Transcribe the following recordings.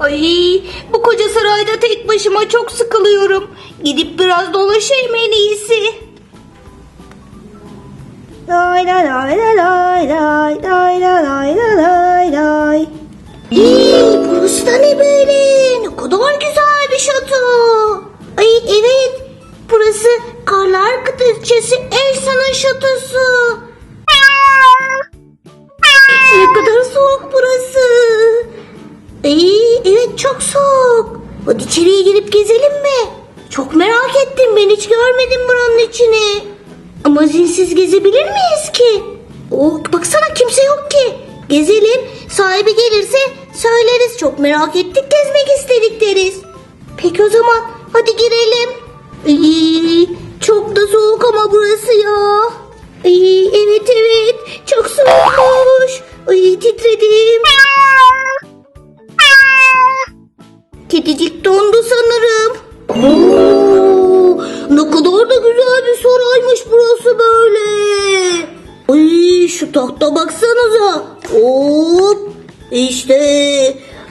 Ay bu koca sarayda tek başıma çok sıkılıyorum. Gidip biraz dolaşayım en iyisi. Lay lay lay lay lay lay lay lay lay lay. Hey, burası da ne böyle? Ne kadar güzel bir şato. Ay evet burası Karlar Kıtırçası Elsa'nın şatosu. Çok soğuk. Hadi içeriye girip gezelim mi? Çok merak ettim ben hiç görmedim buranın içini. Ama zinsiz gezebilir miyiz ki? Oh baksana kimse yok ki. Gezelim sahibi gelirse söyleriz çok merak ettik gezmek istedik deriz. Peki o zaman hadi girelim. Ay, çok da soğuk ama burası ya. Ay, evet evet çok soğukmuş. Ay titredim. Kedicik dondu sanırım. Oo, ne kadar da güzel bir saraymış burası böyle. Ay şu tahta baksanıza. Hop işte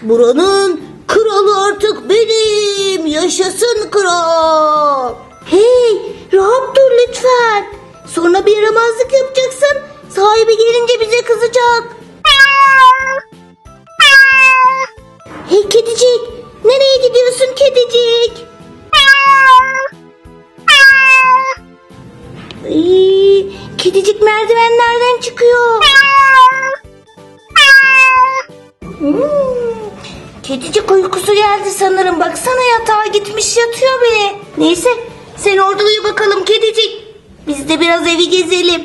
buranın kralı artık benim. Yaşasın kral. Hey rahat dur lütfen. Sonra bir yaramazlık yapacaksın. Sahibi gelince bize kızacak. Kedicik uykusu geldi sanırım. Baksana yatağa gitmiş yatıyor bile. Neyse sen orada uyu bakalım kedicik. Biz de biraz evi gezelim.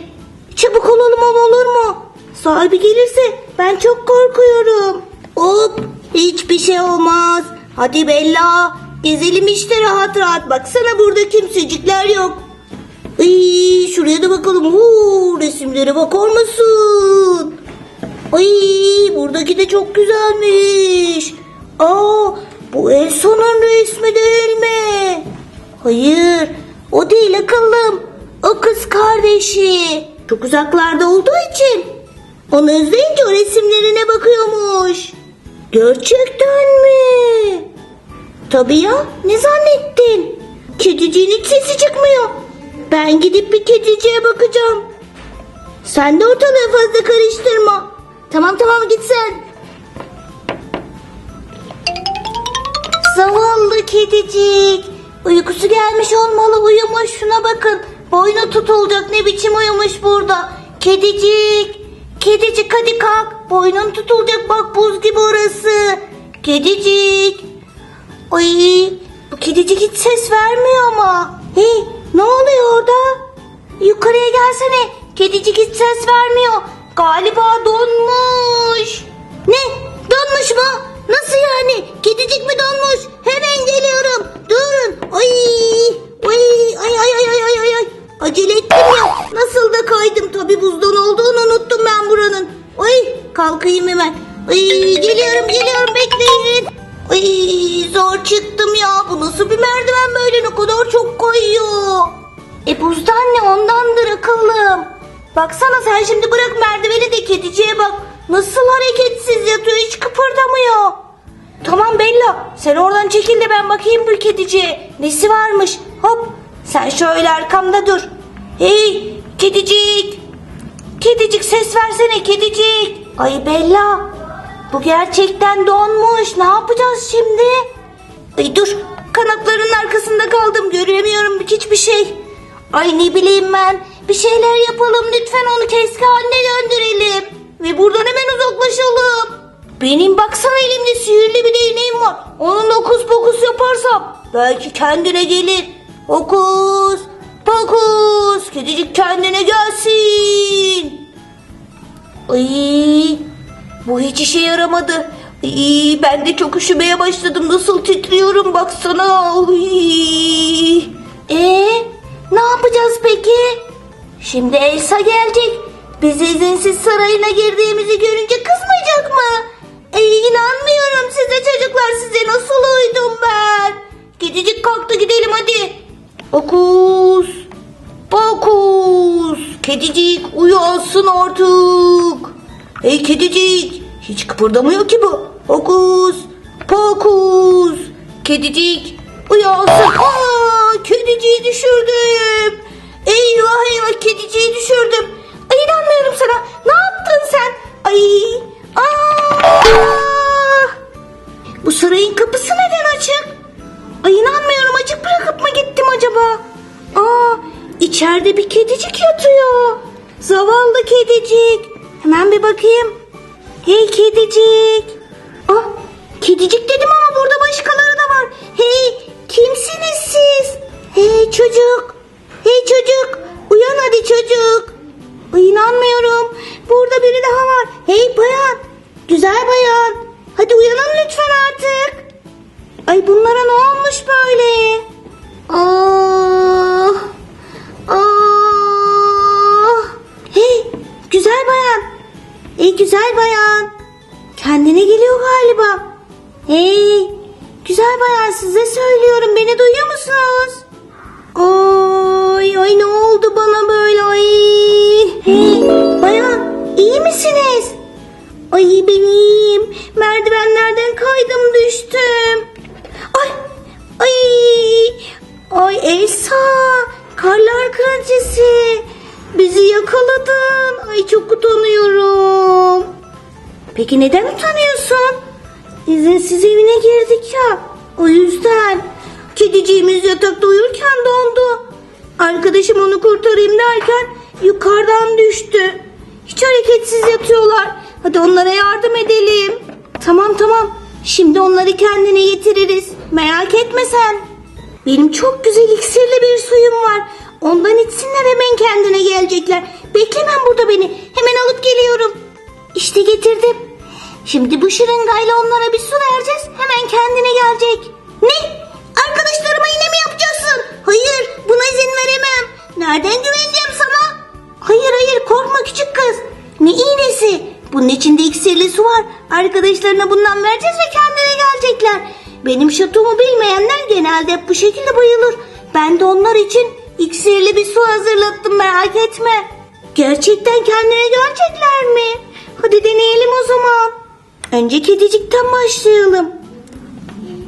Çabuk olalım ama olur mu? Sahibi gelirse ben çok korkuyorum. Hop hiçbir şey olmaz. Hadi Bella gezelim işte rahat rahat. Baksana burada kimsecikler yok. Ay, şuraya da bakalım. Oo, resimlere bakar mısın? Ay buradaki de çok güzelmiş. Aa bu Elsa'nın resmi değil mi? Hayır o değil akıllım. O kız kardeşi. Çok uzaklarda olduğu için. Onu özleyince o resimlerine bakıyormuş. Gerçekten mi? Tabii ya ne zannettin? Kediciğin hiç sesi çıkmıyor. Ben gidip bir kediciye bakacağım. Sen de ortalığı fazla karıştırma. Tamam tamam git sen. Zavallı kedicik. Uykusu gelmiş olmalı uyumuş şuna bakın. Boynu tutulacak ne biçim uyumuş burada. Kedicik. Kedicik hadi kalk. Boynun tutulacak bak buz gibi orası. Kedicik. Ay bu kedicik hiç ses vermiyor ama. Hey ne oluyor orada? Yukarıya gelsene. Kedicik hiç ses vermiyor. Galiba donmuş. Ne? Donmuş mu? Nasıl yani? Kedicik mi donmuş? Hemen geliyorum. Durun. Ay, ay, ay, ay, ay, ay, ay, ay. Acele ettim ya. Nasıl da kaydım. Tabi buzdan olduğunu unuttum ben buranın. Ay, kalkayım hemen. Ay, geliyorum, geliyorum. Bekleyin. Ay, zor çıktım ya. Bu nasıl bir merdiven böyle? Ne kadar çok kayıyor. E buzdan ne ondandır akıllım. Baksana sen şimdi bırak merdiveni de kediciye bak. Nasıl hareketsiz yatıyor hiç kıpırdamıyor. Bella sen oradan çekil de ben bakayım bu kediciye. Nesi varmış hop sen şöyle arkamda dur. Hey kedicik. Kedicik ses versene kedicik. Ay Bella bu gerçekten donmuş ne yapacağız şimdi? Ay dur kanatlarının arkasında kaldım göremiyorum hiçbir şey. Ay ne bileyim ben. Bir şeyler yapalım lütfen onu keski haline döndürelim. Ve buradan hemen uzaklaşalım. Benim baksana elimde sihirli bir değneğim var. Onunla okus pokus yaparsam belki kendine gelir. Okus pokus. Kedicik kendine gelsin. Ay, bu hiç işe yaramadı. Ay, ben de çok üşümeye başladım. Nasıl titriyorum baksana. Ay. Ee, ne yapacağız peki? Şimdi Elsa gelecek. Biz izinsiz sarayına girdiğimizi görünce kızmayacak mı? Kedicik uyansın artık. Ey kedicik. Hiç kıpırdamıyor ki bu. Okus. Pokus. Kedicik uyansın. Aa, kediciyi düşürdüm. Eyvah eyvah kediciyi düşürdüm. Ay inanmıyorum sana. Ne yaptın sen? Ay. Aa! Bu sarayın kapısı neden açık? Ay inanmıyorum açık bırakıp mı gittim acaba? Aa içeride bir kedicik yatıyor. Zavallı kedicik. Hemen bir bakayım. Hey kedicik. Ah kedicik dedim ama burada başkaları da var. Hey kimsiniz siz? Hey çocuk. Hey çocuk. Uyan hadi çocuk. İnanmıyorum. Burada biri daha var. Hey bayan. Güzel bayan. Hadi uyanın lütfen artık. Ay bunlara ne olmuş böyle? Ah. Ey güzel bayan. Kendine geliyor galiba. Hey güzel bayan size söylüyorum beni duyuyor yakaladın. Ay çok utanıyorum. Peki neden utanıyorsun? İzinsiz evine girdik ya. O yüzden. Kediciğimiz yatakta uyurken dondu. Arkadaşım onu kurtarayım derken yukarıdan düştü. Hiç hareketsiz yatıyorlar. Hadi onlara yardım edelim. Tamam tamam. Şimdi onları kendine getiririz. Merak etme sen. Benim çok güzel iksirli bir suyum var. Ondan içsinler hemen kendine gelecekler. Beklemem burada beni. Hemen alıp geliyorum. İşte getirdim. Şimdi bu şırıngayla onlara bir su vereceğiz. Hemen kendine gelecek. Ne? Arkadaşlarıma iğne mi yapacaksın? Hayır buna izin veremem. Nereden güveneceğim sana? Hayır hayır korkma küçük kız. Ne iğnesi? Bunun içinde iksirli su var. Arkadaşlarına bundan vereceğiz ve kendine gelecekler. Benim şatomu bilmeyenler genelde hep bu şekilde bayılır. Ben de onlar için iksirli bir su hazırlattım merak etme. Gerçekten kendine gelecekler mi? Hadi deneyelim o zaman. Önce kedicikten başlayalım.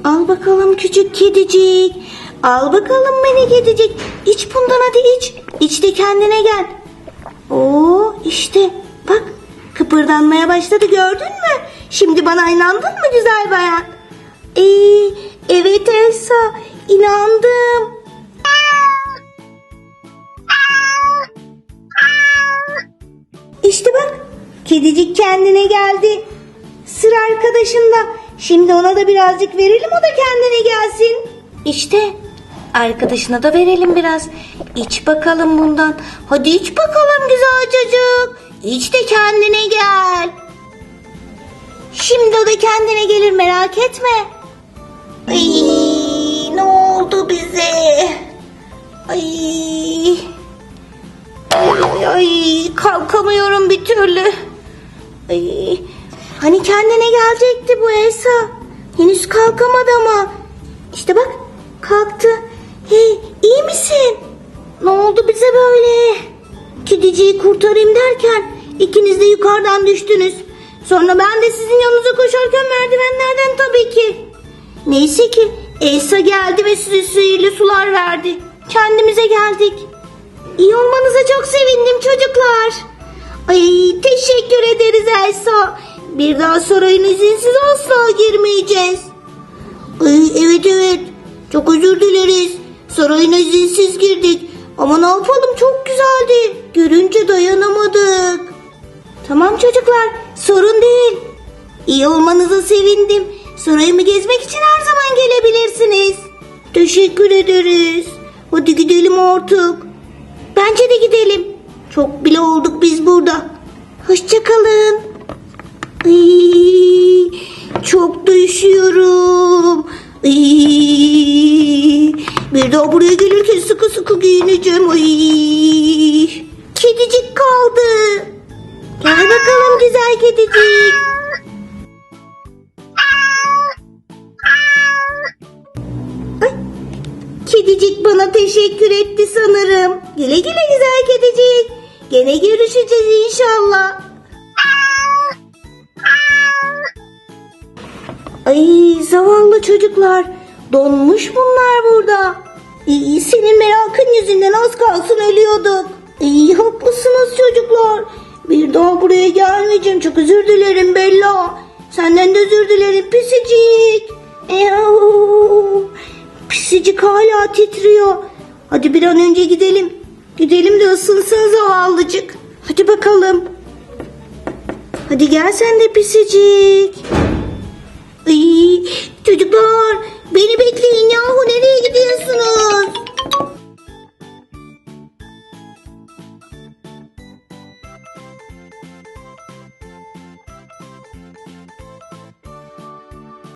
Al bakalım küçük kedicik. Al bakalım beni kedicik. İç bundan hadi iç. İç de kendine gel. Oo işte bak kıpırdanmaya başladı gördün mü? Şimdi bana inandın mı güzel bayan? Ee, evet Elsa inandım. İşte bak kedicik kendine geldi. Sıra arkadaşında. Şimdi ona da birazcık verelim o da kendine gelsin. İşte arkadaşına da verelim biraz. İç bakalım bundan. Hadi iç bakalım güzel çocuk. İç de kendine gel. Şimdi o da kendine gelir merak etme. Ay, ne oldu bize? Ay. Ay, kalkamıyorum bir türlü. Ay, hani kendine gelecekti bu Elsa. Henüz kalkamadı ama. İşte bak kalktı. Hey iyi misin? Ne oldu bize böyle? Kediciyi kurtarayım derken ikiniz de yukarıdan düştünüz. Sonra ben de sizin yanınıza koşarken merdivenlerden tabii ki. Neyse ki Elsa geldi ve size sihirli sular verdi. Kendimize geldik. İyi olmanıza çok sevindim çocuklar. Ay teşekkür ederiz Elsa. Bir daha sarayın izinsiz asla girmeyeceğiz. Ay, evet evet çok özür dileriz. Sarayına izinsiz girdik. Ama ne yapalım çok güzeldi. Görünce dayanamadık. Tamam çocuklar sorun değil. İyi olmanıza sevindim. Sarayımı gezmek için her zaman gelebilirsiniz. Teşekkür ederiz. Hadi gidelim artık. Bence de gidelim. Çok bile olduk biz burada. Hoşçakalın. Çok da üşüyorum. Bir daha buraya gelirken sıkı sıkı giyineceğim. Kedicik kaldı. Gel bakalım güzel kedicik. Kedicik bana teşekkür etti sanırım. Güle güle güzel kedicik. Gene görüşeceğiz inşallah. Ay zavallı çocuklar. Donmuş bunlar burada. İyi, senin merakın yüzünden az kalsın ölüyorduk. İyi haklısınız çocuklar. Bir daha buraya gelmeyeceğim. Çok özür dilerim Bella. Senden de özür dilerim pisicik. Eyahu. Pisicik hala titriyor. Hadi bir an önce gidelim. Gidelim de ısınsın zavallıcık. Hadi bakalım. Hadi gel sen de pisicik. Ay, çocuklar beni bekleyin gidiyorsunuz?